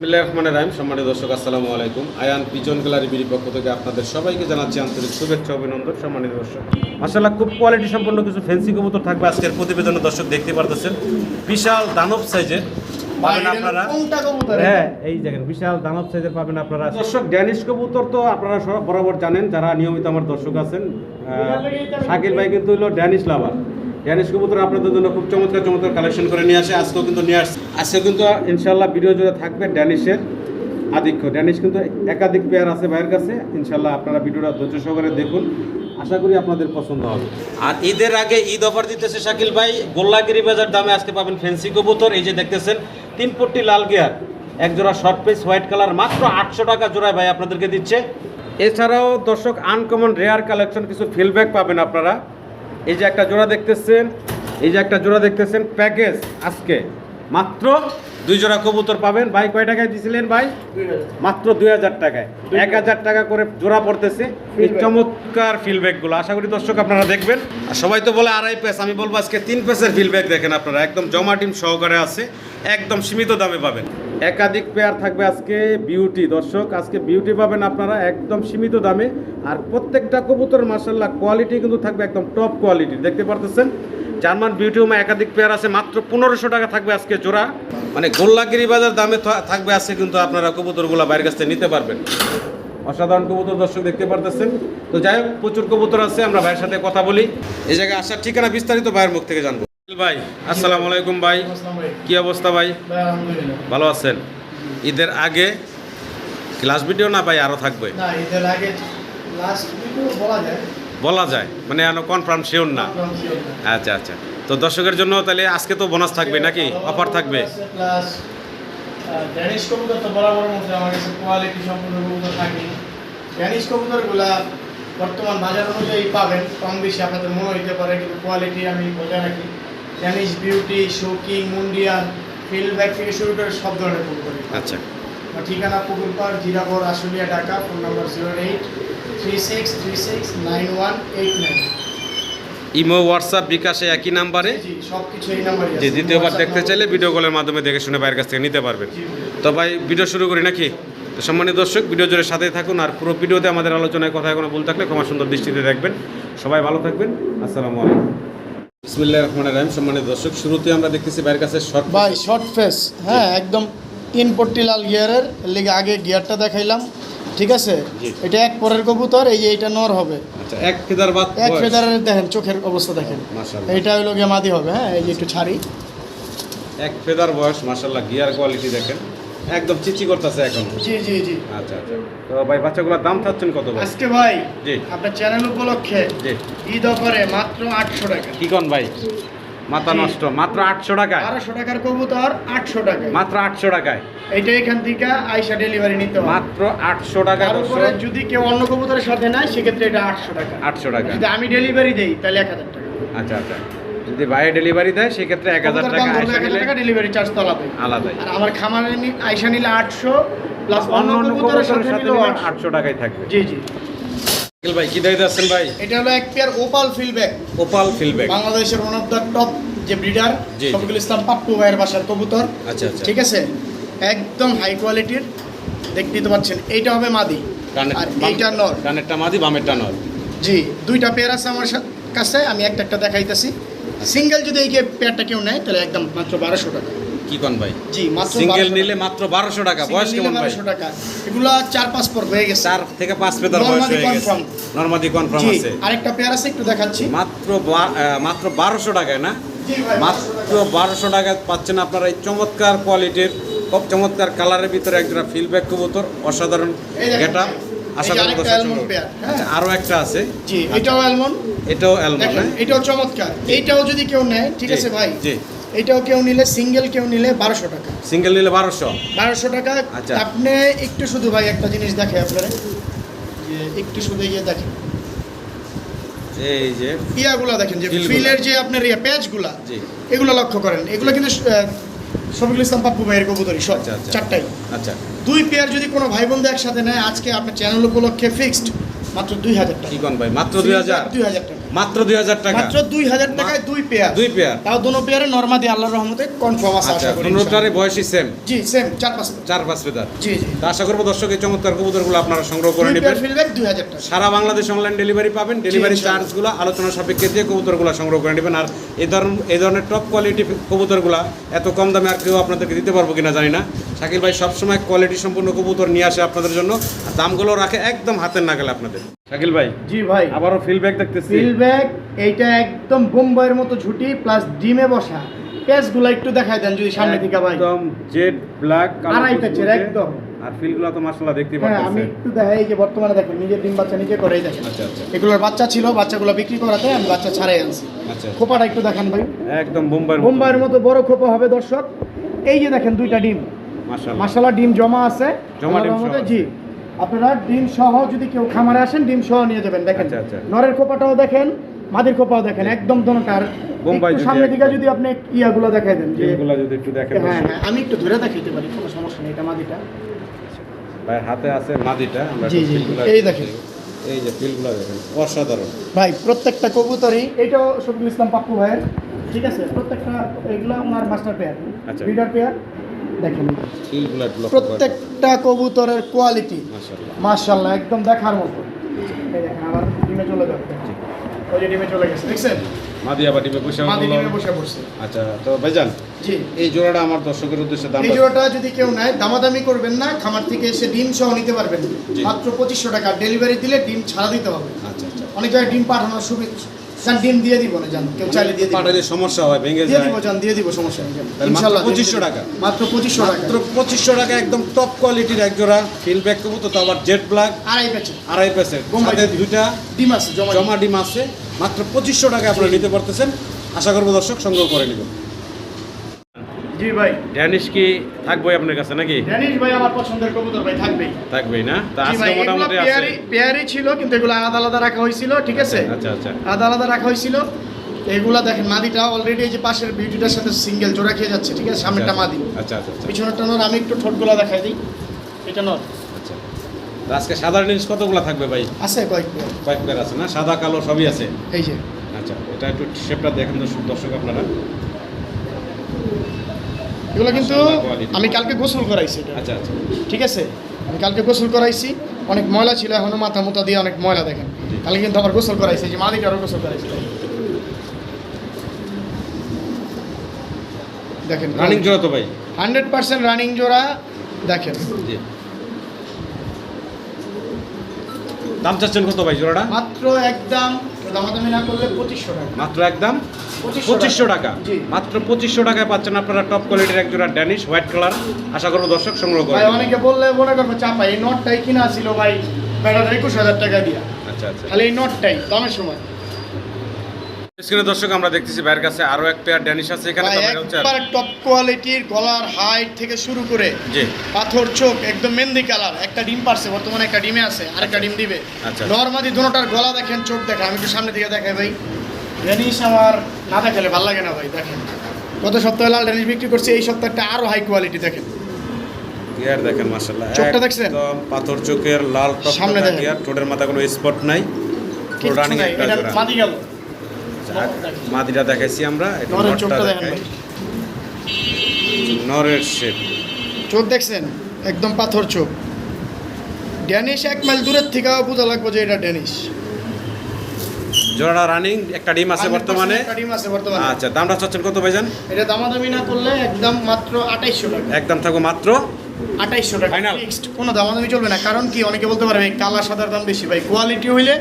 রহমানির রহিম। সম্মানিত দর্শক আসসালামু আলাইকুম। আয়ান পিজন গ্যালারি বিডি পক্ষ থেকে আপনাদের সবাইকে জানাচ্ছি আন্তরিক শুভেচ্ছা অভিনন্দন সম্মানিত দর্শক। মাসাল্লাহ খুব কোয়ালিটি সম্পন্ন কিছু ফ্যান্সি কবুতর থাকবে আজকের প্রতিবেদনে। দর্শক দেখতে পারতেছেন বিশাল দানব সাইজের পাবেন আপনারা। হ্যাঁ এই দেখেন বিশাল দানব সাইজের পাবেন আপনারা। দর্শক ড্যানিশ কবুতর তো আপনারা সব বরাবর জানেন যারা নিয়মিত আমার দর্শক আছেন শাকিল ভাই কিন্তু হলো ড্যানিশ লাভার ড্যানিশ কবুতর আপনাদের জন্য খুব চমৎকার চমৎকার কালেকশন করে নিয়ে আসে। আজকেও কিন্তু নিয়ে আসছে। আজকে কিন্তু ইনশাল্লাহ ভিডিও জুড়ে থাকবে ড্যানিশের আধিক্য। ড্যানিশ কিন্তু একাধিক পেয়ার আছে ভাইয়ের কাছে। ইনশাল্লাহ আপনারা ভিডিওটা ধৈর্য সহকারে দেখুন। আশা করি আপনাদের পছন্দ হবে। আর ঈদের আগে ঈদ অফার দিতেছে শাকিল ভাই। গোল্লাগিরি বাজার দামে আজকে পাবেন ফ্যান্সি কবুতর। এই যে দেখতেছেন, তিন পট্টি লাল গিয়ার এক জোড়া শর্ট পিস হোয়াইট কালার মাত্র আটশো টাকা জোড়ায় ভাই আপনাদেরকে দিচ্ছে। এছাড়াও দর্শক আনকমন রেয়ার কালেকশন কিছু ফিলব্যাক পাবেন আপনারা। এই যে একটা জোড়া দেখতেছেন এই যে একটা জোড়া দেখতেছেন প্যাকেজ আজকে। মাত্র দুই জোড়া কবুতর পাবেন। ভাই কয় টাকায় দিছিলেন ভাই? মাত্র দুই হাজার টাকায়। এক হাজার টাকা করে জোড়া পড়তেছে। এই চমৎকার ফিলব্যাকগুলো আশা করি দর্শক আপনারা দেখবেন। আর সবাই তো বলে আড়াই পেস আমি বলব আজকে তিন পেসের ফিলব্যাক দেখেন আপনারা। একদম জমা টিম সহকারে আছে। একদম সীমিত দামে পাবেন। একাধিক পেয়ার থাকবে আজকে বিউটি দর্শক, আজকে বিউটি পাবেন আপনারা একদম সীমিত দামে। আর প্রত্যেকটা কবুতর মাসাল্লাহ কোয়ালিটি কিন্তু থাকবে একদম টপ কোয়ালিটি দেখতে পারতেছেন? জার্মান বিউটি হোমা একাধিক পেয়ার আছে, মাত্র পনেরোশো টাকা থাকবে আজকে জোড়া। মানে গোল্লাগিরি বাজার দামে থাকবে আজকে কিন্তু আপনারা কবুতরগুলো বাইরের কাছ থেকে নিতে পারবেন। অসাধারণ কবুতর দর্শক, দেখতে পারতেছেন? তো যাই হোক, প্রচুর কবুতর আছে, আমরা ভাইয়ের সাথে কথা বলি। এই জায়গায় আসার ঠিকানা বিস্তারিত ভাইয়ের মুখ থেকে জানব। ভাই আসসালামু আলাইকুম ভাই। কি অবস্থা ভাই? ভালো আছেন? ঈদের আগে ক্লাস ভিডিও না ভাই আরও থাকবে? বলা যায়। মানে এখনও কনফার্ম শিওর না। আচ্ছা আচ্ছা। তো দর্শকের জন্য তাহলে আজকে তো বোনাস থাকবে নাকি? অফার থাকবে? বর্তমান বাজার অনুযায়ী পাবেন কম বেশি আপনাদের মনে হইতে পারে কিন্তু কোয়ালিটি আমি বজায় রাখি। ড্যানিশ বিউটি শোকিং মুন্ডিয়ান ফিল্ড ব্যাগ থেকে শুরু করে সব ধরনের কবুতর আচ্ছা। আমার ঠিকানা Pukurpar Jiragarh Ashulia Dhaka phone number zero eight three six three six nine one eight nine imo WhatsApp বিকাশে একই নাম্বারে? জি যে দ্বিতীয়বার দেখতে চাইলে ভিডিও কলের মাধ্যমে দেখে শুনে বাইরের কাছ থেকে নিতে পারবেন। তো ভাই ভিডিও শুরু করি নাকি? তো সম্মানিত দর্শক ভিডিও জুড়ে সাথেই থাকুন আর পুরো ভিডিওতে আমাদের আলোচনায় কথা কোনো ভুল থাকলে ক্ষমা সুন্দর দৃষ্টিতে দেখবেন। সবাই ভালো থাকবেন। আসসালামু আলাইকুম। বিসমিল্লাহির রহমানির রহিম। সম্মানিত দর্শক শুরুতে আমরা দেখতেছি বাইরের কাছে শর্ট ভাই শর্ট ফেস হ্যাঁ একদম তিন পট্টি লাল গিয়ারের লিগে আগে গিয়ারটা দেখাইলাম। ঠিক আছে? এটা এক পরের কবুতর এই যে এটা নর হবে। আচ্ছা এক ফেদার বাদ এক ফেদারের দেখেন চোখের অবস্থা দেখেন। এইটা হলো গিয়ে মাদি হবে হ্যাঁ এই যে একটু ছাড়ি। এক ফেদার বয়স মাশাআল্লাহ গিয়ার কোয়ালিটি দেখেন। একদম চিচি করতেছে এখন। জি জি জি। আচ্ছা আচ্ছা। তো ভাই বাচ্চাগুলোর দাম চাচ্ছেন কত ভাই? আজকে ভাই জি। আপনার চ্যানেল উপলক্ষে জি। ঈদ অফারে মাত্র আটশো টাকা। কি কন ভাই? মাথা নষ্ট মাত্র আটশো টাকায়? বারোশো টাকার কবুতর আটশো টাকা মাত্র আটশো টাকায়? এটা এখান থেকে আইসা ডেলিভারি নিতে হবে। মাত্র আটশো টাকা তার উপরে যদি কেউ অন্য কবুতরের সাথে নেয় সেক্ষেত্রে এটা আটশো টাকা। আটশো টাকা। যদি আমি ডেলিভারি দেই তাহলে এক হাজার টাকা। আচ্ছা আচ্ছা। যদি বাইরে ডেলিভারি দেয় সেক্ষেত্রে এক হাজার টাকা ডেলিভারি চার্জ তো আলাদাই। আর আমার খামারে আইসা নিলে আটশো প্লাস অন্য অন্য কবুতরের সাথে আটশো। টাকায় থাকবে। জি জি। আঙ্কেল ভাই কি দায়িত্ব আছেন ভাই? এটা হলো এক পেয়ার ওপাল ওপাল বাংলাদেশের ওয়ান অফ দ্য টপ যে ব্রিডার। শফিকুল ইসলাম পাপ্পু ভাইয়ের বাসার কবুতর। আচ্ছা আচ্ছা। ঠিক আছে? একদম হাই কোয়ালিটির দেখতেই তো পাচ্ছেন এইটা হবে মাদি। আর এইটা নর। মাদি বামেরটা নর। জি দুইটা পেয়ার আছে আমার কাছে আমি একটা একটা দেখাইতেছি। সিঙ্গেল যদি এই পেয়ারটা কেউ নেয় তাহলে একদম মাত্র বারোশো টাকা। কি কন ভাই? জি মাত্র সিঙ্গেল নিলে মাত্র বারোশো টাকা। টাকা। বয়স কেমন ভাই? 1200 টাকা। এগুলা চার পাঁচ পর হয়ে গেছে। চার থেকে পাঁচ পেতার বয়স হয়ে গেছে। নর্মাদি কনফার্ম আছে। আরেকটা পেয়ার আছে একটু দেখাচ্ছি। মাত্র মাত্র বারোশো টাকায় না? মাত্র বারোশো টাকায় পাচ্ছেন আপনারা এই চমৎকার কোয়ালিটির খুব চমৎকার কালারের ভিতরে একজোড়া ফিলব্যাক কবুতর। অসাধারণ এই দেখেন। গেটা ভাই, আশা করি হ্যাঁ। আচ্ছা, আরও একটা আছে। জি এটাও অ্যালমন্ড এটাও অ্যালমন্ড এটাও চমৎকার। এইটাও যদি কেউ নেয় ঠিক আছে ভাই? জি। এটাও কেউ নিলে সিঙ্গেল কেউ নিলে বারোশো টাকা। সিঙ্গেল নিলে বারোশো? বারোশো টাকা। আচ্ছা। আপনি একটু শুধু ভাই একটা জিনিস দেখে আপনারা। যে একটু শুধু ইয়ে দেখেন। এই যে ইয়াগুলা দেখেন যে। ফিলের যে আপনার ইয়ে প্যাচগুলা এগুলো লক্ষ্য করেন। এগুলো কিন্তু শফিকুল ইসলাম পাপ্পু ভাইয়ের কবুতরি সব আচ্ছা, আচ্ছা। চারটাই। আচ্ছা। দুই পেয়ার যদি কোনো ভাই বোনদের একসাথে নেয় আজকে আপনার চ্যানেল উপলক্ষে ফিক্সড মাত্র দুই হাজার টাকা। ভাই মাত্র দুই হাজার? দুই হাজার টাকা। মাত্র দুই হাজার টাকা। মাত্র দুই হাজার টাকায় দুই পেয়ার দুই পেয়ার তাও দুনো পেয়ারে নর্মাদি আল্লাহর রহমতে কনফার্ম আছে আচ্ছা আশা করি দুটারে বয়সই সেম জি সেম চার পাঁচ চার পাঁচ ফেদার জি জি। তা আশা করব দর্শক এই চমৎকার কবুতরগুলো আপনারা সংগ্রহ করে নেবেন। পেয়ার ফিডব্যাক দুই হাজার টাকা। সারা বাংলাদেশ অনলাইন ডেলিভারি পাবেন। ডেলিভারি। চার্জগুলো আলোচনা সাপেক্ষে দিয়ে কবুতরগুলো সংগ্রহ করে নেবেন। আর এই ধরনের এই ধরনের টপ কোয়ালিটি কবুতরগুলো এত কম দামে আর কেউ আপনাদেরকে দিতে পারব কিনা জানি না। শাকিল ভাই সবসময় কোয়ালিটি সম্পূর্ণ কবুতর নিয়ে আসে আপনাদের জন্য। আর দামগুলো রাখে একদম হাতের নাগালে আপনাদের। শাকিল ভাই জি ভাই। আবারও ফিডব্যাক দেখতেছি। ফিলব্যাক এইটা একদম বোম্বাইয়ের মতো ঝুটি প্লাস ডিমে বসা। পেঁচগুলো একটু দেখাই দেন যদি সামনে থেকে ভাই। একদম জেড ব্ল্যাক আড়াই একদম। আর ফিলগুলো তো মাশাআল্লাহ দেখতে হ্যাঁ আমি একটু দেখাই যে বর্তমানে দেখেন নিজের ডিম বাচ্চা নিজে করেই দেখেন। আচ্ছা আচ্ছা। এগুলোর বাচ্চা ছিল বাচ্চাগুলো বিক্রি করাতে আমি বাচ্চা ছাড়াই আনছি। আচ্ছা। খোপাটা একটু দেখান ভাই। একদম বোম্বাইয়ের বোম্বাইয়ের মতো। বড় খোপা হবে দর্শক। এই যে দেখেন দুইটা ডিম। মাশাআল্লাহ। মাসালা ডিম জমা আছে। জমা ডিম। জি। আপনারা ডিম সহ যদি কেউ খামারে আসেন ডিম সহ নিয়ে যাবেন দেখেন। আচ্ছা, আচ্ছা। নরের খোপাটাও দেখেন মাদির খোপাও দেখেন একদম দোনোটার বোম্বাই একটু যদি সামনে দিকে যদি আপনি ইয়াগুলো দেখাই দেন যদি একটু দেখেন হ্যাঁ হ্যাঁ আমি একটু ধরে দেখাইতে পারি কোনো সমস্যা নেই এটা মাদিটা। ভাই হাতে আছে মাদিটা জি, জি, এই দেখেন। এই যে ফিলগুলো দেখেন অসাধারণ। ভাই প্রত্যেকটা কবুতরই এটাও শফিকুল ইসলাম পাপ্পু ভাইয়ের ঠিক আছে? প্রত্যেকটা এগুলো ওনার মাস্টার পেয়ার আচ্ছা। লিডার পেয়ার দেখেন। প্রত্যেকটা কবুতরের কোয়ালিটি মার্শাল্লাহ একদম দেখার মতো। দেখেন আবার ডিমে চলে যাবে ওই যে ডিমে চলে গেছে দেখছেন? মাদি আবার ডিমে বসে মাদি ডিমে বসে পড়ছে। আচ্ছা তো ভাইজান জি। এই জোড়াটা আমার দর্শকের উদ্দেশ্যে দাম এই জোড়াটা যদি কেউ নেয় দামাদামি করবেন না খামার থেকে এসে ডিম সহ নিতে পারবেন। মাত্র পঁচিশশো টাকা। ডেলিভারি দিলে ডিম ছাড়া দিতে হবে। আচ্ছা আচ্ছা। অনেক জায়গায় ডিম পাঠানোর সুবিধা স্যার ডিম দিয়ে দিব না জান। কেউ চাইলে দিয়ে দিব। পাঠালে সমস্যা হয় ভেঙে দিয়ে দিব জান দিয়ে দিব সমস্যা নেই মাত্র ইনশাআল্লাহ 2500 টাকা? মাত্র টাকা। মাত্র পঁচিশশো টাকা একদম টপ কোয়ালিটির এক জোড়া ফিল কবুতর তো আবার জেড ব্ল্যাক আড়াই পেছে আড়াই পেসের সাথে দুইটা ডিম আছে জমা জমা ডিম আছে। মাত্র পঁচিশশো টাকা আপনারা নিতে পারতেছেন। আশা করব দর্শক সংগ্রহ করে নেবেন। জি ভাই। ড্যানিশ কি থাকবোই আপনার কাছে নাকি? ড্যানিশ ভাই আমার পছন্দের কবুতর ভাই থাকবেই। থাকবেই না? তা আজকে মোটামুটি আছে। পেয়ারি পেয়ারি ছিল কিন্তু এগুলো আলাদা আলাদা রাখা হয়েছিল ঠিক আছে? আচ্ছা আচ্ছা আলাদা আলাদা রাখা হয়েছিল। এগুলা দেখেন মাদিটা অলরেডি এই যে পাশের বিউটিটার সাথে সিঙ্গেল জোড়া খেয়ে যাচ্ছে ঠিক আছে? সামনেরটা মাদি। আচ্ছা আচ্ছা আচ্ছা। পিছনেরটা নর আমি একটু ঠোঁটগুলো দেখাই দিই। এটা নর। আচ্ছা। আজকে সাদা জিনিস কতগুলো থাকবে ভাই? আছে কয়েক কয়েক আছে না? সাদা কালো সবই আছে? এই যে। আচ্ছা এটা একটু শেপটা দেখেন দর্শক আপনারা। এগুলো কিন্তু আমি কালকে গোসল করাইছি আচ্ছা আচ্ছা। ঠিক আছে? আমি কালকে গোসল করাইছি। অনেক ময়লা ছিল এখনও মাথা মুথা দিয়ে অনেক ময়লা দেখেন। কালকে কিন্তু আমার গোসল করাইছি যে মাদিটারও গোসল করাইছি। দেখেন রানিং জোড়া তো ভাই? হান্ড্রেড পার্সেন্ট রানিং জোড়া দেখেন। দাম চাচ্ছেন কত ভাই জোড়াটা? মাত্র একদম দামাদামি না করলে পঁচিশশো টাকা। মাত্র একদম? পঁচিশশো টাকা। মাত্র পঁচিশশো টাকায় পাচ্ছেন আপনারা টপ কোয়ালিটির এক জোড়া ড্যানিশ হোয়াইট কালার আশা করব দর্শক সংগ্রহ ভাই করবেন অনেকে বললে মনে করবে চাপা এই নটটাই কিনা ছিল ভাই বেড়ার একুশ হাজার টাকা দিয়া। আচ্ছা আচ্ছা। খালি এই নটটাই দামের সময়। স্ক্রিনে দর্শক আমরা দেখতেছি ভাইয়ের কাছে আরও এক পেয়ার ড্যানিশ আছে। এখানে একবার টপ কোয়ালিটির গলার হাইট থেকে শুরু করে জি। পাথর চোখ একদম মেহেন্দি কালার একটা ডিম পারছে বর্তমানে একটা ডিমে আছে আরেকটা ডিম দিবে। আচ্ছা। নর্মাদি দুটোটার গলা দেখেন চোখ দেখেন আমি একটু সামনে দিকে দেখাই ভাই। ডেনিশ আমার না দেখালে ভালো লাগে না ভাই দেখেন। গত সপ্তাহে লাল ডেনিশ বিক্রি করছি এই সপ্তাহটা আরও হাই কোয়ালিটি দেখেন। গিয়ার দেখেন মাশাআল্লাহ। চোখটা দেখছেন? পাথর চোখের লাল টক সামনে দেখেন। ঠোঁটের মাথা কোনো স্পট নাই। রানিং একটা মাদি গেল মাদিটা দেখাইছি আমরা নরের নটটা দেখাই। নরের শেপ। চোখ দেখছেন? একদম পাথর চোখ। ড্যানিশ এক মাইল দূরের থেকে বোঝা লাগবে যে এটা ড্যানিশ। জোড়া রানিং একটা ডিম আছে বর্তমানে। ডিম আছে বর্তমানে। আচ্ছা দামটা চাচ্ছেন কত ভাইজান? এটা দামাদামি না করলে একদম মাত্র আঠাইশশো টাকা। একদম থাকব মাত্র? আঠাইশশো টাকা। Final? ফিক্সড কোনো দামাদামি চলবে না। কারণ কি অনেকে বলতে পারবে কালার সাদার দাম বেশি। ভাই কোয়ালিটি হইলে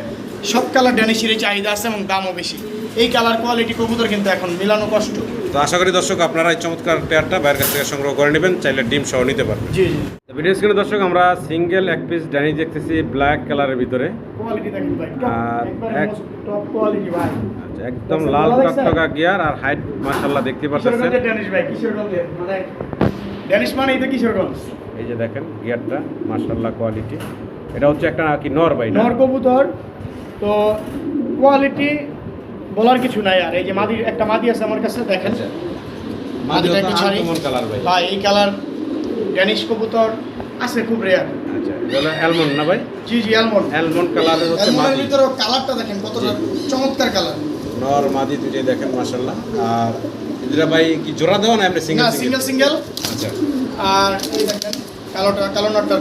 সব কালার ড্যানিশেরই চাহিদা আছে এবং দামও বেশি। এই কালার কোয়ালিটি কবুতর কিন্তু এখন মিলানো কষ্ট। তো আশা করি দর্শক আপনারা এই চমৎকার পেয়ারটা বাইরের কাছ থেকে সংগ্রহ করে নেবেন চাইলে ডিম সহ নিতে পারবেন। জি জি। ভিডিও স্ক্রিনে দর্শক আমরা সিঙ্গেল এক পিস ড্যানি দেখতেছি ব্ল্যাক কালারের ভিতরে। কোয়ালিটি দেখেন ভাই আর এক- টপ কোয়ালিটি ভাই। আচ্ছা, একদম লাল টকটকা গিয়ার আর হাইট মাশাআল্লাহ দেখতে পাচ্ছেন কিশোরগঞ্জের ড্যানিশ ভাই কিশোরগঞ্জের মানে ড্যানিশ কিশোরগঞ্জ এই যে দেখেন গিয়ারটা মাশাআল্লাহ কোয়ালিটি এটা হচ্ছে একটা কি নর ভাই না? নর কবুতর তো কোয়ালিটি বলার কিছু নাই আর। এই যে মাদি একটা মাদি আছে আমার কাছে দেখেন। আচ্ছা। মাদিটা একটু ছাড়ি। কালার ভাই? এই কালার ড্যানিশ কবুতর আছে খুব রেয়ার আচ্ছা অ্যালমন্ড না ভাই? জি জি অ্যালমন্ড অ্যালমন্ড কালারের হচ্ছে মাদি। ভিতরে কালারটা দেখেন কতটা চমৎকার কালার নর মাদি দুটোই দেখেন মাশাল্লাহ আর এদের ভাই কি জোড়া দেওয়া না এমনি না সিঙ্গেল সিঙ্গেল সিঙ্গেল আচ্ছা। আর এই দেখেন কালোটা কালো নটটা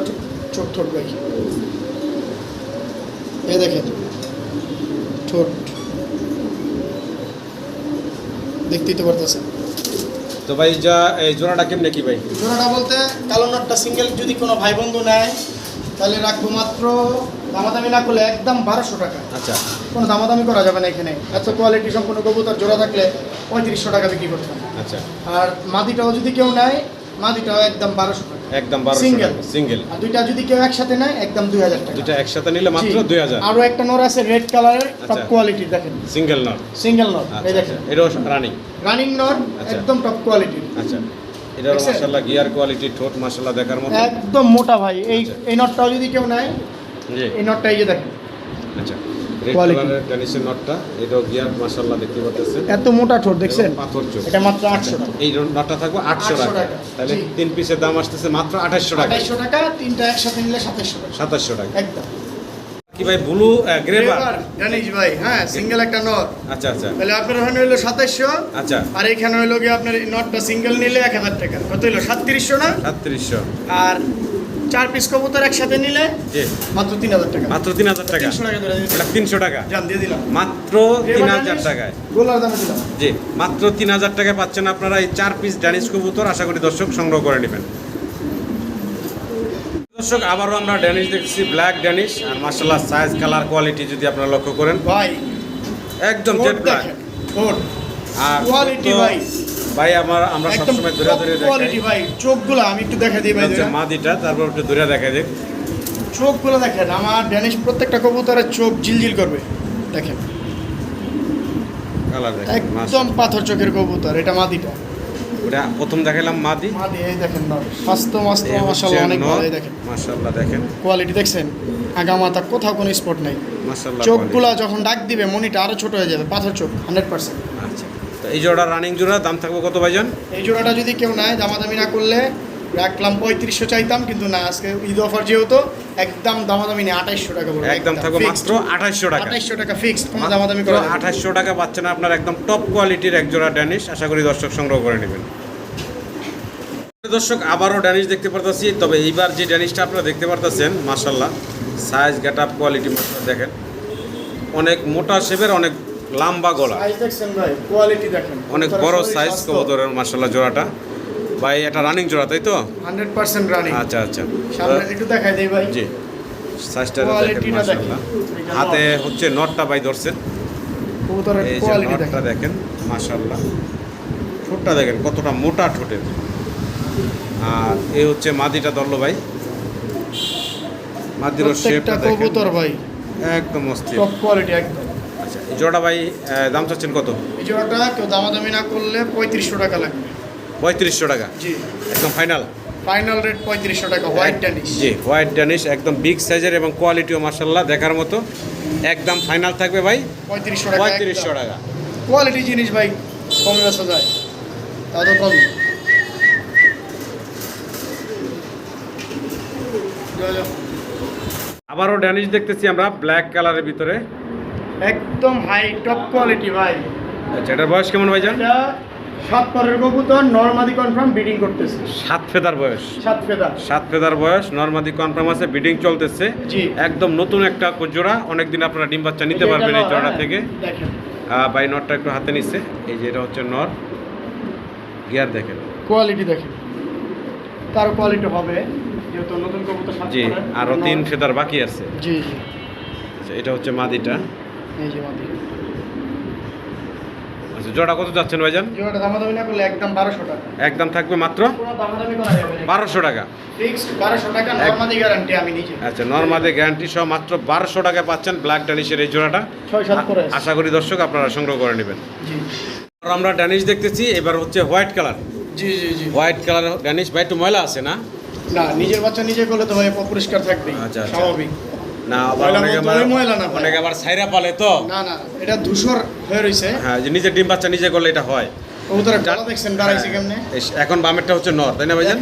ছোট ছোট ভাই এই দেখেন ছোট দেখতেই তো পারতেছেন তো ভাই যা এই জোড়াটা কেমনে কি ভাই? জোড়াটা বলতে কালো নটটা সিঙ্গেল যদি কোনো ভাই বন্ধু নেয় তাহলে রাখব মাত্র দামাদামি না করলে একদম বারোশো টাকা। আচ্ছা। কোনো দামাদামি করা যাবে না এখানে। এত কোয়ালিটি সম্পূর্ণ কবুতর জোড়া থাকলে পঁয়ত্রিশশো টাকা বিক্রি করতাম আচ্ছা। আর মাদিটাও যদি কেউ নেয় মাদিটাও একদম বারোশো টাকা। একদম বারোশো Single. সিঙ্গেল আর দুইটা যদি কেউ একসাথে নেয় একদম দুই হাজার টাকা। দুটা একসাথে নিলে মাত্র জি। দুই হাজার। আরও একটা নোর আছে রেড কালারের টপ। কোয়ালিটির দেখেন। সিঙ্গেল নট সিঙ্গেল নোর আচ্ছা এই আচ্ছা। দেখেন। এটাও রানিং রানিং নোর আচ্ছা। একদম টপ কোয়ালিটির আচ্ছা। এটার দেখছেন? মাশাল্লাহ গিয়ার কোয়ালিটি ঠোঁট মাশাল্লাহ দেখার মতো। একদম মোটা ভাই। এই। এই নটটাও যদি কেউ নেয় জি। এই নটটা এই যে দেখেন। আচ্ছা। Red Quality। নটটা এটাও গিয়ার মাশাল্লাহ দেখতে পাচ্ছেন এত মোটা ঠোঁট দেখছেন? পাথর চোখ এটা মাত্র টাকা। এই নটটা থাকবে আটশো 800 টাকা। তাহলে তিন পিসের দাম আসতেছে মাত্র আঠাশশো টাকা। আঠাইশশো টাকা তিনটা একসাথে নিলে সাতাইশশো টাকা। সাতাশশো টাকা। একদম। কি ভাই ব্লু গ্রেভার জানিস ভাই হ্যাঁ সিঙ্গেল একটা নট। আচ্ছা আচ্ছা। তাহলে আপনার ওখানে হইল সাতাইশশো। আচ্ছা। আর এখানে হইল গিয়ে আপনার এই নটটা সিঙ্গেল নিলে এক হাজার টাকা। কত হইল? সাতত্রিশশো না? সাতত্রিশশো। আর চার পিস কবুতর একসাথে নিলে মাত্র তিন হাজার টাকা। মাত্র তিন হাজার টাকা। এটা তিনশো টাকা। দিয়ে দিলাম। মাত্র তিন হাজার টাকায়। গোলার দামে দিলাম। জি মাত্র তিন হাজার টাকায় পাচ্ছেন আপনারা এই চার পিস ড্যানিশ কবুতর। আশা করি দর্শক সংগ্রহ করে নেবেন। দর্শক আবারও আমরা ড্যানিশ দেখছি ব্ল্যাক ড্যানিশ আর মার্শাল্লাহ সাইজ কালার কোয়ালিটি যদি আপনারা লক্ষ্য করেন। ভাই একদম জেড ব্ল্যাক আর তো- ভাই। ভাই আমার আমরা সবসময় ধরে ধরে দেখাই। কোয়ালিটি ভাই চোখগুলো আমি একটু দেখা দিই ভাই মাদিটা তারপর একটু ধরে দেখাই দেখ চোখগুলো দেখেন আমার ড্যানিশ প্রত্যেকটা কবুতরের চোখ জিলজিল করবে। দেখেন। একদম পাথর চোখের কবুতর এটা মাদিটা। ওটা প্রথম দেখাইলাম মাদি। মাদি এই দেখেন স্বাস্থ্য মাস্ত মাশাআল্লাহ অনেক ভালো এই দেখেন। মাশাআল্লাহ দেখেন। কোয়ালিটি দেখছেন? আগা মাথা কোথাও কোনো স্পট নাই। মাশাআল্লাহ চোখগুলা যখন ডাক দিবে মনিটা আরও ছোট হয়ে যাবে পাথর চোখ হান্ড্রেড পার্সেন্ট quality। আচ্ছা। তো এই জোড়া রানিং জোড়া দাম থাকবে কত ভাইজান? এই জোড়াটা যদি কেউ নেয় দামাদামি না করলে রাখলাম পঁয়ত্রিশশো চাইতাম কিন্তু না আজকে ঈদ অফার যেহেতু একদম দামাদামি নেই আঠাইশশো টাকা পড়বে একদম থাকবে মাত্র আঠাশশো টাকা। আঠাইশশো টাকা ফিক্সড কোনো দামাদামি করা না। আঠাশশো টাকা পাচ্ছেন আপনার একদম টপ কোয়ালিটির এক জোড়া ড্যানিশ আশা করি দর্শক সংগ্রহ করে নেবেন। দর্শক আবারও ড্যানিশ দেখতে পারতেছি তবে এইবার যে ড্যানিশটা আপনারা দেখতে পারতেছেন মাশাল্লাহ সাইজ গেট আপ কোয়ালিটি দেখেন। অনেক মোটা শেপের অনেক লম্বা গলা। কোয়ালিটি দেখেন। অনেক বড় সাইজ কবুতরের মাশাল্লাহ জোড়াটা। ভাই এটা রানিং জোড়া তাই তো? হান্ড্রেড পার্সেন্ট রানিং আচ্ছা আচ্ছা। সামনে একটু দেখাই দেই ভাই। জি। সাইজটা দেখেন হাতে হচ্ছে নটটা ভাই ধরছেন কবুতরের কোয়ালিটি দেখেন। দেখেন ঠোঁটটা দেখেন কতটা মোটা ঠোঁটের। আর এই হচ্ছে মাদিটা ধরলো ভাই। প্রত্যেকটা শেপটা দেখেন। কবুতর ভাই। একদম অস্থির। টপ কোয়ালিটি একদম। আচ্ছা জোড়া ভাই দাম চাচ্ছেন কত? এই জোড়াটা কেউ দামাদামি না করলে পঁয়ত্রিশশো টাকা লাগবে। পঁয়ত্রিশশো টাকা? জি। একদম ফাইনাল ফাইনাল রেট পঁয়ত্রিশশো টাকা হোয়াইট ড্যানিশ জি হোয়াইট ড্যানিশ একদম বিগ সাইজের এবং কোয়ালিটিও মার্শাল্লাহ দেখার মতো। একদম ফাইনাল থাকবে ভাই? পঁয়ত্রিশশো টাকা পঁয়ত্রিশশো টাকা। কোয়ালিটি জিনিস ভাই কমে বেচা যায়। তা তো যাও। আবারও ড্যানিশ দেখতেছি আমরা ব্ল্যাক কালারের ভিতরে। একদম হাই টপ কোয়ালিটি ভাই। আচ্ছা এটার বয়স কেমন ভাই জান সাত পরের কবুতর নর্মাদি কনফার্ম বিডিং করতেছে। সাত ফেদার বয়স। সাত ফেদা সাত ফেদার বয়স নর্মাদি কনফার্ম আছে বিডিং চলতেছে। জি। একদম নতুন একটা জোড়া অনেকদিন আপনারা ডিম বাচ্চা নিতে পারবেন এই জোড়া থেকে। দেখেন। আহ, বাই নটটা একটু হাতে নিচ্ছে। এই যে এটা হচ্ছে নর গিয়ার দেখেন। কোয়ালিটি দেখেন। তার কোয়ালিটি হবে যেহেতু নতুন কবুতর সাত জি পরের, আরও তিন ফেদার বাকি আছে। জি জি। আচ্ছা, এটা হচ্ছে মাদিটা। এই যে মাদি আচ্ছা জোড়া কত যাচ্ছেন ভাইজান? যেটা দামাদামি না করলে একদম বারোশো টাকা। একদম থাকবে মাত্র? বারোশো টাকা। বারোশো টাকা নর্মাদি গ্যারান্টি আমি নিজে। আচ্ছা নর্মাদি গ্যারান্টি সহ মাত্র বারোশো টাকায় পাচ্ছেন ব্ল্যাক ড্যানিশের এই জোড়াটা। আশা করি দর্শক আপনারা সংগ্রহ করে নেবেন। আর আমরা ড্যানিশ দেখতেছি এবার হচ্ছে হোয়াইট কালার জি জি জি। হোয়াইট কালার ড্যানিশ ভাই একটু ময়লা আছে না? না নিজের বাচ্চা নিজে করলে তো ভাই পরিষ্কার আচ্ছা, আচ্ছা। স্বাভাবিক। না আবার ময়লা অনেকে বলতে আবার- ওই ময়লা না ভাই। অনেকে আবার সাইরা পালে তো। না না এটা ধূসর হয়ে রয়েছে হ্যাঁ যে নিজের ডিম বাচ্চা নিজে করলে এটা হয়। কবুতরের গলা দেখছেন দাঁড়াইছে কেমনে? এখন বামেরটা হচ্ছে নর তাই না ভাইজান?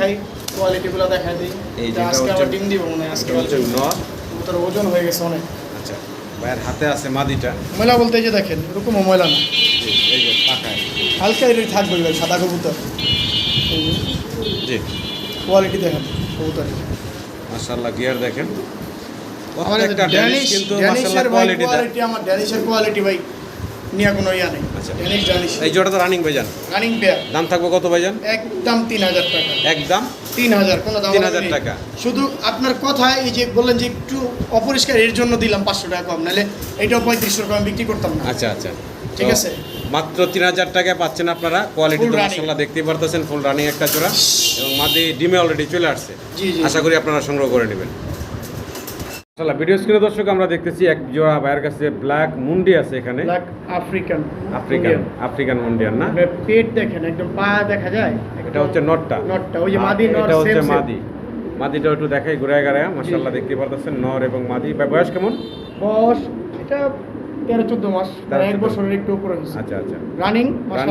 কোয়ালিটিগুলো দেখাই দিই। এই এটা আজকে আবার ডিম দিব মনে আজকে হচ্ছে নর। কবুতর ওজন হয়ে গেছে অনেক। আচ্ছা ভাইয়ের হাতে আছে মাদিটা। ময়লা বলতে এই যে দেখেন এরকম ময়লা না। এই যে পাখায় হালকা এর থাকবে ভাই সাদা কবুতর। জি। কোয়ালিটি দেখেন কবুতরের। মাশাআল্লাহ গিয়ার দেখেন। প্রত্যেকটা ড্যানিশ কিন্তু মাশাআল্লাহ কোয়ালিটি কোয়ালিটি আমার ড্যানিশের কোয়ালিটি ভাই নিয়ে কোনো ইয়া নেই। আচ্ছা। Danish Danish. এই জোড়া তো রানিং ভাইজান। রানিং পেয়ার দাম থাকবে কত ভাইজান? একদম তিন হাজার টাকা। একদম? তিন হাজার কোনো দাম 3000 নেই। টাকা। শুধু আপনার কথা এই যে বললেন যে একটু অপরিষ্কার এর জন্য দিলাম পাঁচশো টাকা কম নাহলে এটাও পঁয়ত্রিশশো টাকা আমি বিক্রি করতাম না। আচ্ছা আচ্ছা। ঠিক আছে। মাত্র তিন হাজার টাকায় পাচ্ছেন আপনারা কোয়ালিটি তো মাসাল্লাহ দেখতেই পারতেছেন ফুল রানিং একটা জোড়া। এবং মাদি ডিমে অলরেডি চলে আসছে। আশা করি আপনারা সংগ্রহ করে নেবেন। মাশাআল্লাহ ভিডিও স্ক্রিনে দর্শক আমরা দেখতেছি এক জোড়া ভাইয়ের কাছে ব্ল্যাক মুন্ডি আছে এখানে। Black African African African mondain না? পেট দেখেন একদম পা দেখা যায়? এটা হচ্ছে নটটা। নটটা ওই যে মাদি নট এটা হচ্ছে। মাদি। মাদিটা একটু দেখাই গাড়ায় মাশাআল্লাহ দেখতে পারতেছেন নর এবং মাদি। বয়স কেমন? বয়স এটা তেরো চোদ্দ মাস মানে এক 13 বছরের একটু উপরে আচ্ছা আচ্ছা। রানিং করা।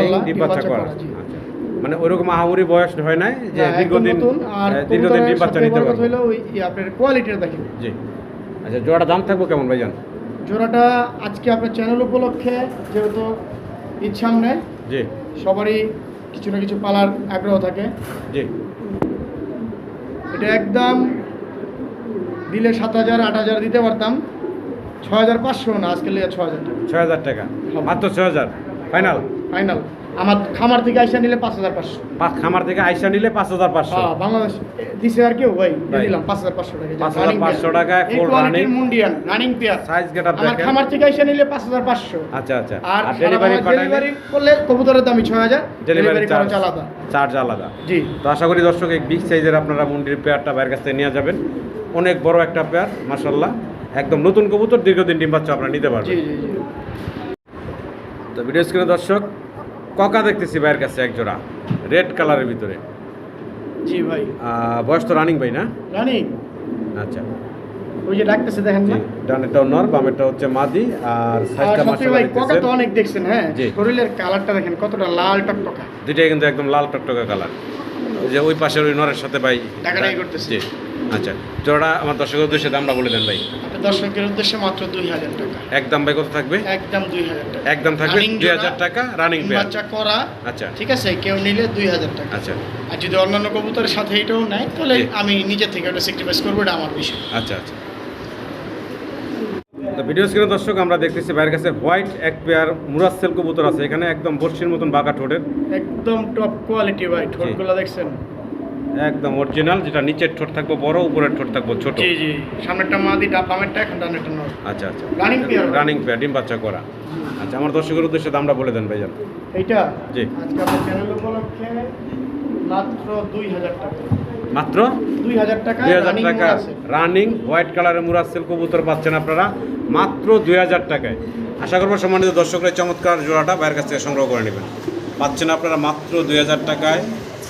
করা আচ্ছা মানে ওইরকম আহামরি বয়স হয় নাই যে দীর্ঘদিন দীর্ঘদিন ডিম বাচ্চা নিতে পারবে। ওই আপনার কোয়ালিটিটা দেখেন। জি। আচ্ছা জোড়াটা দাম থাকব কেমন ভাইজান? জোড়াটা আজকে আপনার চ্যানেল উপলক্ষে যেহেতু ঈদ সামনে জি। সবারই কিছু না কিছু পালার আগ্রহ থাকে। জি। এটা একদম দিলে সাত হাজার আট হাজার দিতে পারতাম। ছ হাজার পাঁচশো না আজকে লিয়ে ছ হাজার টাকা। ছয় হাজার টাকা। মাত্র ছয় হাজার। ফাইনাল ফাইনাল আমার খামার থেকে আইসা নিলে পাঁচ হাজার পাঁচশো। খামার থেকে আইসা নিলে পাঁচ হাজার পাঁচশো। হ্যাঁ বাংলাদেশ দিছে আর কেউ ভাই দিলাম পাঁচ হাজার পাঁচশো টাকা 5,500 টাকায় full running। Mundian running pair size get up আমার খামার থেকে আইসা নিলে পাঁচ হাজার পাঁচশো। আচ্ছা আচ্ছা। আর ডেলিভারি ডেলিভারি করলে কবুতরের দামই ছয় হাজার ডেলিভারি চার্জ আলাদা। চার্জ আলাদা। জি। তো আশা করি দর্শক এই বিগ সাইজের আপনারা মুন্ডির পেয়ারটা বাইরের কাছ থেকে নিয়ে যাবেন। অনেক বড় একটা পেয়ার মাসাল্লাহ একদম নতুন কবুতর দীর্ঘদিন ডিম বাচ্চা আপনারা নিতে পারবেন। তো ভিডিও স্ক্রিনে দর্শক ককা দেখতেছি ভাইয়ের কাছে এক জোড়া রেড কালারের ভিতরে। জি ভাই। বয়স তো রানিং ভাই না? রানিং আচ্ছা। ওই যে ডাকতেছে দেখেন না? ডানেরটাও নর বামেরটা হচ্ছে মাদি আর সাইজটা মাসাল্লাহ কোকা তো অনেক দেখছেন হ্যাঁ। শরীরের কালারটা দেখেন কতটা লাল টকটকা। দুইটাই কিন্তু একদম লাল টকটকা কালার ওই যে ওই পাশের ওই নরের সাথে ভাই টাকাটাই করতেছে। আচ্ছা জোড়া আমার দর্শকের উদ্দেশ্যে দামটা বলে দেন ভাই। দর্শকের উদ্দেশ্যে মাত্র দুই হাজার টাকা। একদম ভাই কত থাকবে? একদম দুই হাজার টাকা। একদম থাকবে দুই হাজার টাকা রানিং বাচ্চা করা আচ্ছা। ঠিক আছে কেউ নিলে দুই হাজার টাকা। আচ্ছা। আর যদি অন্যান্য কবুতরের সাথে এটাও নেয় তাহলে আমি নিজের থেকে ওটা স্যাক্রিফাইস করব এটা আমার বিষয়। আচ্ছা আচ্ছা। তো ভিডিও স্ক্রিনে দর্শক আমরা দেখতেছি বাইরের কাছে হোয়াইট এক পেয়ার মুরাসেল কবুতর আছে। এখানে একদম বর্ষির মতন বাঁকা ঠোঁটের। একদম টপ কোয়ালিটি ভাই ঠোঁটগুলো দেখছেন? একদম অরিজিনাল যেটা নিচের ঠোঁট থাকব বড় উপরের ঠোঁট থাকব ছোট। জি জি। সামনেরটা মাদি ডাব বামেরটা এখন ডানেরটা নর আচ্ছা আচ্ছা। Running pair। রানিং পেয়ার ডিম বাচ্চা করা। আচ্ছা আমার দর্শকের উদ্দেশ্যে দামটা বলে দেন ভাইজান। এইটা? জি। আজকে আপনার চ্যানেল উপলক্ষে মাত্র দুই হাজার টাকা। মাত্র? দুই হাজার টাকা দুই হাজার টাকা। আছে। রানিং হোয়াইট কালারের মুরাসেল কবুতর পাচ্ছেন আপনারা। মাত্র দুই হাজার টাকায়। আশা করব সম্মানিত দর্শকরা চমৎকার জোড়াটা বাইরের কাছ থেকে সংগ্রহ করে নেবেন। পাচ্ছেন আপনারা মাত্র দুই হাজার টাকায়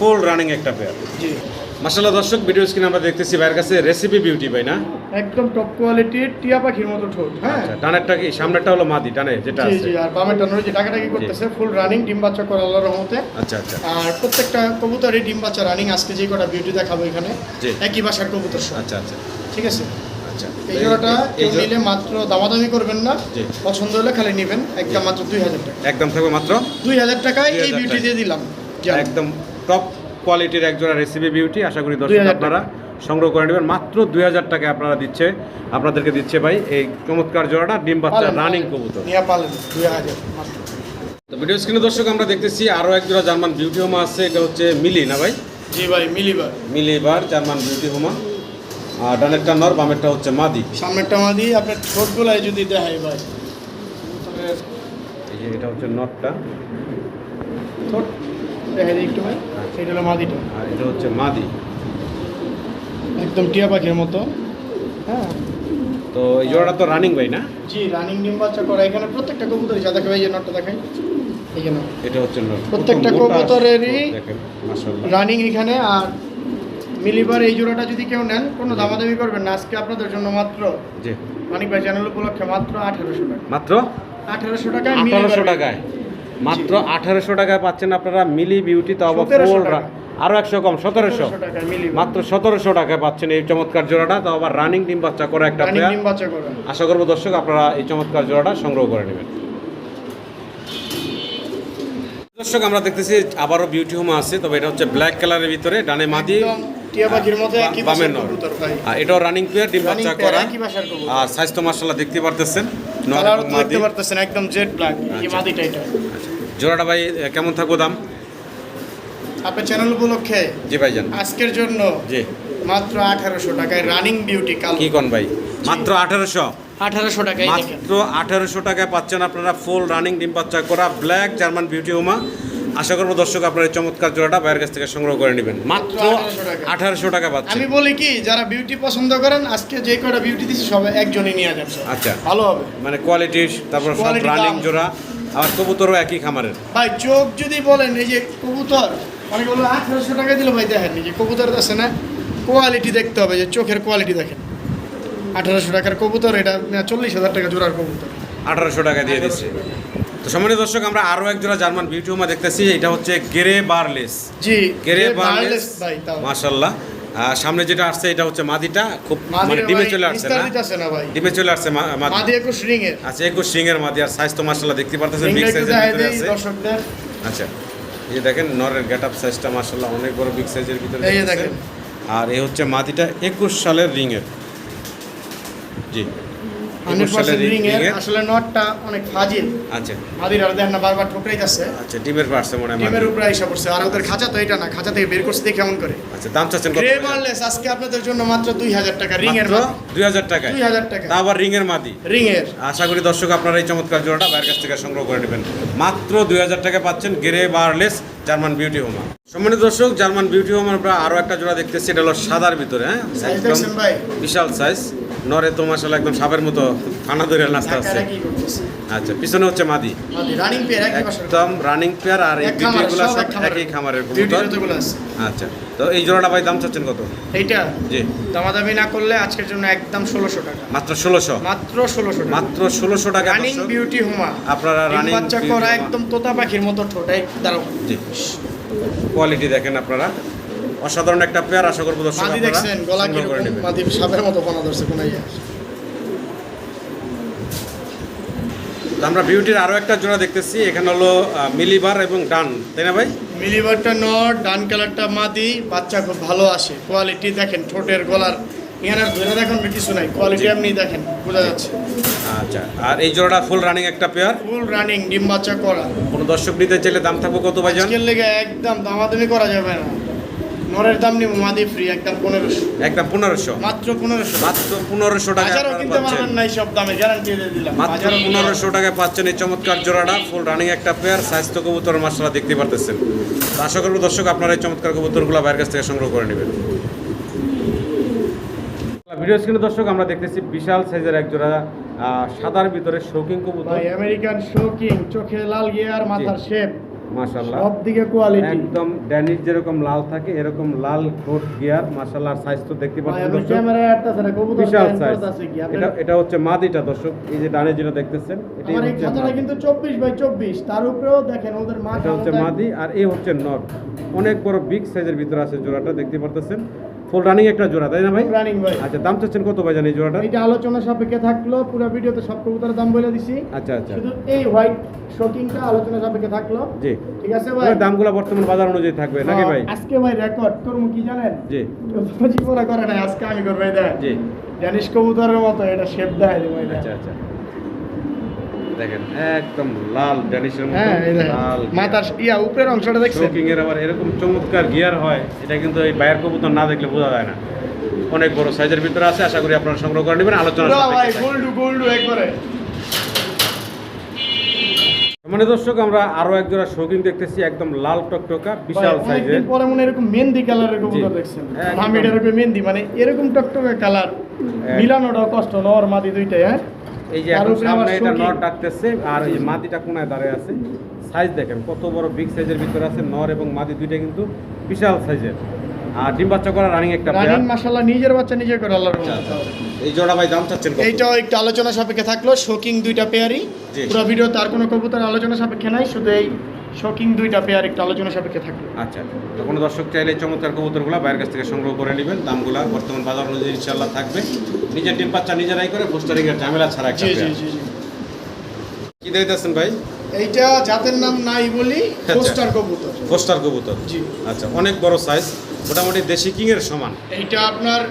ফুল রানিং একটা পেয়ার জি। মাসাল্লাহ দর্শক ভিডিও স্ক্রিনে আমরা দেখতেছি বাইরের কাছে রেসিপি বিউটি ভাই না? একদম টপ কোয়ালিটির টিয়া পাখির মতো ঠোঁট হ্যাঁ। আচ্ছা ডানেরটা কি? সামনেরটা হলো মাদি ডানে যেটা আছে। জি আর বামেরটা নয় যে টাকাটাকি করতেছে ফুল রানিং ডিম বাচ্চা করে আল্লাহর রহমতে। আচ্ছা আচ্ছা। আর প্রত্যেকটা কবুতরই ডিম বাচ্চা রানিং আজকে যে কটা বিউটি দেখাবো এখানে জি। একই বাসার কবুতর আচ্ছা আচ্ছা। ঠিক আছে? আচ্ছা। এই জোড়াটা নিলে মাত্র দামাদামি করবেন না। জি। পছন্দ হলে খালি নেবেন একদম মাত্র দুই হাজার টাকা। একদম থাকবে মাত্র? দুই হাজার টাকায় এই বিউটি দিয়ে দিলাম। একদম টপ কোয়ালিটির একজোড়া রেসিপি বিউটি আশা করি দর্শক আপনারা সংগ্রহ করে নেবেন। মাত্র দুই হাজার টাকায় আপনারা দিচ্ছে আপনাদেরকে দিচ্ছে ভাই এই চমৎকার জোড়াটা ডিম বাচ্চা রানিং। কবুতর। তো ভিডিও স্ক্রিনে দর্শক আমরা দেখতেছি আরও এক জোড়া জার্মান বিউটি হোমা আছে এটা হচ্ছে মিলি না ভাই? জি ভাই মিলিবার মিলি এবার জার্মান বিউটি হোমা আর ডানেরটা নর বামেরটা হচ্ছে মাদি। সামনেরটা মাদি আপনার ঠোঁটগুলাই যদি দেখাই ভাই। এই যে এটা হচ্ছে নটটা ঠোঁট একটু সেটা হলো মাদিটা। আর এটা হচ্ছে মাদি। একদম টিয়া পাখির মতো। হ্যাঁ। তো এই জোড়াটা তো রানিং ভাই না? জি রানিং ডিম বাচ্চা করা। এখানে প্রত্যেকটা কবুতরই যা দেখাবে এই যে নটটা দেখাই। এই এটা হচ্ছে প্রত্যেকটা কবুতরেরই রানিং এখানে। আর মিলিবার এই জোড়াটা যদি কেউ নেন কোনো দামাদামি করবেন না। আজকে আপনাদের জন্য মাত্র জি। মানিক ভাই চ্যানেল উপলক্ষে মাত্র আঠারোশো টাকা। মাত্র? আঠারোশো টাকায় আঠারোশো টাকায়। মাত্র আঠারোশো টাকায় পাচ্ছেন আপনারা মিলি বিউটি তো আবার 1700 ফুল আরও একশো কম সতেরোশো। 1700 টাকা মিলি মাত্র সতেরোশো টাকায় পাচ্ছেন এই চমৎকার জোড়াটা। তো আবার রানিং ডিম বাচ্চা করা একটা করে। আশা করব দর্শক আপনারা এই চমৎকার জোড়াটা সংগ্রহ করে নেবেন। দর্শক আমরা দেখতেছি আবারও বিউটি হোম আছে তবে এটা হচ্ছে ব্ল্যাক কালারের ভিতরে ডানে মাদি এটাও রানিং পেয়ার ডিম বাচ্চা করা। আর মার্শাল্লাহ দেখতে পারতেছেন। দেখতে একদম জেড ব্ল্যাক আচ্ছা। মাদিটা এটা। জোড়াটা ভাই কেমন থাকব দাম? আপনার চ্যানেল উপলক্ষে জি ভাই ভাইজান আজকের জন্য জি। মাত্র আঠারোশো টাকায় রানিং বিউটি কালো। কি কোন ভাই? মাত্র আঠারোশো? আঠারোশো টাকায় মাত্র আঠারোশো টাকায় পাচ্ছেন আপনারা ফুল রানিং ডিম বাচ্চা করা ব্ল্যাক জার্মান বিউটি হোমা আশা করব দর্শক আপনারা এই চমৎকার জোড়াটা বাইরের কাছ থেকে সংগ্রহ করে নেবেন। মাত্র 1800 টাকা। আঠারোশো টাকা পাচ্ছেন। আমি বলি কি যারা বিউটি পছন্দ করেন আজকে যে কয়টা বিউটি দিচ্ছি সবাই একজনই নিয়ে যাচ্ছে আচ্ছা। ভালো হবে। মানে কোয়ালিটি তারপর সব রানিং জোড়া। আবার কবুতরও একই খামারের। ভাই চোখ যদি বলেন এই যে কবুতর অনেকে বলল আঠারোশো টাকা দিলে ভাই দেখেন যে কবুতর আছে না কোয়ালিটি দেখতে হবে যে চোখের কোয়ালিটি দেখেন। আঠারোশো টাকার কবুতর এটা চল্লিশ হাজার টাকা জোড়ার কবুতর। আঠারোশো টাকা দিয়ে দিচ্ছে। তো সম্মানিত দর্শক আমরা আরও এক জোড়া জার্মান বিউটি হোমা দেখতেছি এটা হচ্ছে গেরে বারলেস জি গেরে বারলেস মাশাল্লাহ আর সামনে যেটা আসছে এটা হচ্ছে মাদিটা। খুব মানে ডিমে চলে আসছে না? ডিমে চলে আসছে মাদি। একুশ রিং এর আচ্ছা একুশ সিংয়ের মাদি আর সাইজ তো মার্শাল্লাহ দেখতে পারতেছেন বিগ সাইজের ভিতরে আছে। দর্শকদের। আচ্ছা এই যে দেখেন নরের গেট আপ সাইজটা মার্শাল্লাহ অনেক বড় বিগ সাইজের ভিতরে এই দেখেন। আর এই হচ্ছে মাদিটা একুশ সালের রিং এর জি। হান্ড্রেড পার্সেন্ট রিং এর আসলে নটটা অনেক ফাজিল। আচ্ছা। মাদির আর দেখেন না বারবার ঠোকরাই যাচ্ছে আচ্ছা ডিমের পার্সে মনে হয় টিমের উপরে এসে পড়ছে। আর ওদের খাঁচা তো এটা না খাঁচা থেকে বের করছে কেমন করে। আচ্ছা দাম চাচ্ছেন কত? গ্রে আজকে আপনাদের জন্য মাত্র দুই হাজার টাকা রিং এর দুই হাজার টাকায়? দুই হাজার টাকা। তা আবার রিংয়ের মাদি? রিং এর। আশা করি দর্শক আপনারা এই চমৎকার জোড়াটা বাইরের কাছ থেকে সংগ্রহ করে নেবেন। মাত্র দুই হাজার টাকা পাচ্ছেন জার্মান বিউটি হোমা সম্মানিত দর্শক জার্মান বিউটি হোমার আমরা আরও একটা জোড়া দেখতেছি। এটা হলো সাদার ভিতরে হ্যাঁ? বিশাল সাইজ নরে তো মাসাল একদম সাপের মতো ফানা ধরে কি করতেছে। আচ্ছা পিছনে হচ্ছে মাদি। একদম রানিং পেয়ার আর এই সব। একই খামারের কবুতর। আচ্ছা তো এই জোড়াটা ভাই দাম চাচ্ছেন কত? এইটা? জি। দামাদামি না করলে আজকের জন্য একদম ষোলোশো টাকা। মাত্র ষোলোশো? মাত্র ষোলোশো মাত্র ষোলোশো টাকা রানিং বিউটি হুমা। আপনারা রানিং বাচ্চা করা একদম তোতা পাখির মতো ঠোঁট। এই দাঁড়াও। জি। কোয়ালিটি দেখেন আপনারা। অসাধারণ একটা পেয়ার আশা করব দর্শক দেখছেন গলা সংগ্রহ করে নেবেন। মাদি সাপের মতো কোনা ধরছে কোন ইয়ে তো আমরা বিউটির আরও একটা জোড়া দেখতেছি এখানে হলো আহ, মিলিবার এবং ডান তাই না ভাই? মিলিবারটা নট ডান কালারটা মাদি বাচ্চা খুব ভালো আসে। কোয়ালিটি দেখেন ঠোঁটের গলার এখানে ধরে দেখুন কিছু নাই কোয়ালিটি আপনি দেখেন বোঝা যাচ্ছে। আচ্ছা আর এই জোড়াটা ফুল রানিং একটা পেয়ার ফুল রানিং ডিম বাচ্চা করা। কোনো দর্শক নিতে চাইলে দাম থাকব কত ভাই জান? লেগে একদম দামাদামি করা যাবে না। নরের দাম নিব মাদি ফ্রি একদম পনেরোশো। একদম পনেরোশো? মাত্র পনেরোশো। মাত্র পনেরোশো টাকা কিনতে পারবেন না সব দামে গ্যারান্টি দিয়ে দিলাম। মাত্র পনেরোশো টাকায় পাচ্ছেন এই চমৎকার জোড়াটা ফুল রানিং একটা পেয়ার স্বাস্থ্য কবুতর মশলা দেখতে পারতেছেন। আশা করব দর্শক আপনারা এই চমৎকার কবুতরগুলো বাইরের কাছ থেকে সংগ্রহ করে নেবেন। ভিডিও স্ক্রিনে দর্শক আমরা দেখতেছি বিশাল সাইজের এক জোড়া সাদার ভিতরে শৌকিং কবুতর। আমেরিকান শোকিং চোখে লাল গিয়ার মাথার শেপ মাশাল্লাহ সব দিকে কোয়ালিটি একদম ড্যানিশ যেরকম লাল থাকে এরকম লাল কোট গিয়ার মাশাল্লাহ সাইজ তো দেখতে পাচ্ছেন দর্শক। ক্যামেরায় আটটাছে না কবুতর বিশাল সাইজ এটা এটা হচ্ছে মাদিটা দর্শক এই যে ডানে যেটা দেখতেছেন এটা হচ্ছে খাতাটা কিন্তু চব্বিশ বাই চব্বিশ তার উপরেও দেখেন ওদের মাথা এটা হচ্ছে মাদি আর এই হচ্ছে নট অনেক বড় বিগ সাইজের ভিতরে আছে জোড়াটা দেখতে পারতেছেন। ফুল রানিং একটা জোড়া তাই না ভাই? রানিং ভাই। আচ্ছা দাম চাচ্ছেন কত ভাই জানি জোড়াটা এইটা আলোচনা সাপেক্ষে থাকল পুরো ভিডিওতে সব কবুতরের দাম বলে দিছি। আচ্ছা আচ্ছা। শুধু এই হোয়াইট শোকিংটা আলোচনা সাপেক্ষে থাকল। জি। ঠিক আছে ভাই? দামগুলো বর্তমান বাজার অনুযায়ী থাকবে নাকি ভাই? হ্যাঁ, আজকে ভাই রেকর্ড তোর কি জানেন? জি। জীবনে করে নাই আজকে আমি করব দেখ। জি। জানিস কবুতরের মতো এটা শেপ দেয় এটা আচ্ছা আচ্ছা। দেখেন একদম লাল ড্যানিশের মতো হ্যাঁ লাল মাথার ইয়া উপরের অংশটা দেখছেন? শৌকিং এর আবার এরকম চমৎকার গিয়ার হয় এটা কিন্তু এই বায়ের কবুতর না দেখলে বোঝা যায় না। অনেক বড় সাইজের ভিতরে আছে আশা করি আপনারা সংগ্রহ করে নেবেন আলোচনা। গোল্ডু গোল্ডু একবারে। মানে দর্শক আমরা আরও এক জোড়া শৌকিং দেখতেছি একদম লাল টকটকা বিশাল সাইজের পরে মনে এরকম মেহেন্দি কালারের কবুতর দেখছেন। এরকম মেহেন্দি মানে এরকম টকটকে কালার মিলানোটাও কষ্ট নর মাদি দুইটাই হ্যাঁ? এই যে এখন সামনে এটা নর ডাকতেছে আর এই মাদিটা কোনায় দাঁড়িয়ে আছে। সাইজ দেখেন কত বড় বিগ সাইজের ভিতরে আছে নর এবং মাদি দুইটা কিন্তু বিশাল সাইজের আর ডিম বাচ্চা করা রানিং একটা রানিং মাশাআল্লাহ নিজের বাচ্চা নিজে করে আল্লাহর আচ্ছা, এই জোড়া ভাই দাম চাচ্ছেন কত? এইটাও একটু আলোচনা সাপেক্ষে থাকল শোকিং দুইটা পেয়ারই। পুরো ভিডিও তার কোনো কবুতর আলোচনা সাপেক্ষে নাই শুধু এই শকিং দুইটা পেয়ার একটু আলোচনা সাপেক্ষে থাকবে আচ্ছা তো কোনো দর্শক চাইলে চমৎকার কবুতরগুলো বাইরের কাছ থেকে সংগ্রহ করে নেবেন। দামগুলো বর্তমান বাজার অনুযায়ী ইনশাল্লাহ থাকবে। নিজের ডিম বাচ্চা নিজেরাই করে পোস্টারিংয়ের ঝামেলা ছাড়া একটা জি জি জি জি। কি দিতেছেন ভাই? এইটা জাতের নাম নাই বলি আচ্ছা। পোস্টার কবুতর। পোস্টার কবুতর। জি। আচ্ছা অনেক বড় সাইজ মোটামুটি দেশি কিং এর সমান। এইটা আপনার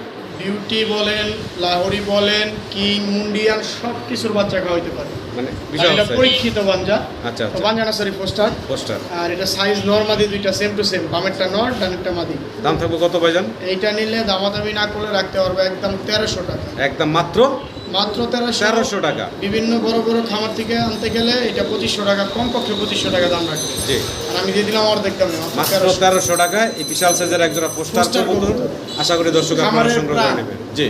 বিউটি বলেন লাহোরি বলেন কিং মুন্ডিয়ান সব কিছুর বাচ্চা খাওয়াইতে পারে। মানে এটা পরীক্ষিত বাঞ্জা। আচ্ছা আচ্ছা। বাঞ্জা সরি পোস্টার পোস্টার আর এটা সাইজ নর্মাদি দুইটা সেম টু সেম বামেরটা নর ডানেরটা মাদি। দাম থাকবে কত ভাইজান? এইটা নিলে দামাদামি না করে রাখতে পারবে একদম তেরোশো টাকা। একদম মাত্র মাত্র তেরোশো টাকা। বিভিন্ন বড় বড় খামার থেকে আনতে গেলে এটা পঁচিশশো টাকা কমপক্ষে পঁচিশশো টাকা দাম রাখবে জি। আর আমি দিয়ে দিলাম অর্ধেক দামে মাত্র মাত্র 1300 তেরোশো টাকায় এই বিশাল সাইজের একজোড়া পোস্টার। আশা করি দর্শক আপনারা সংগ্রহ করে। নেবেন। জি।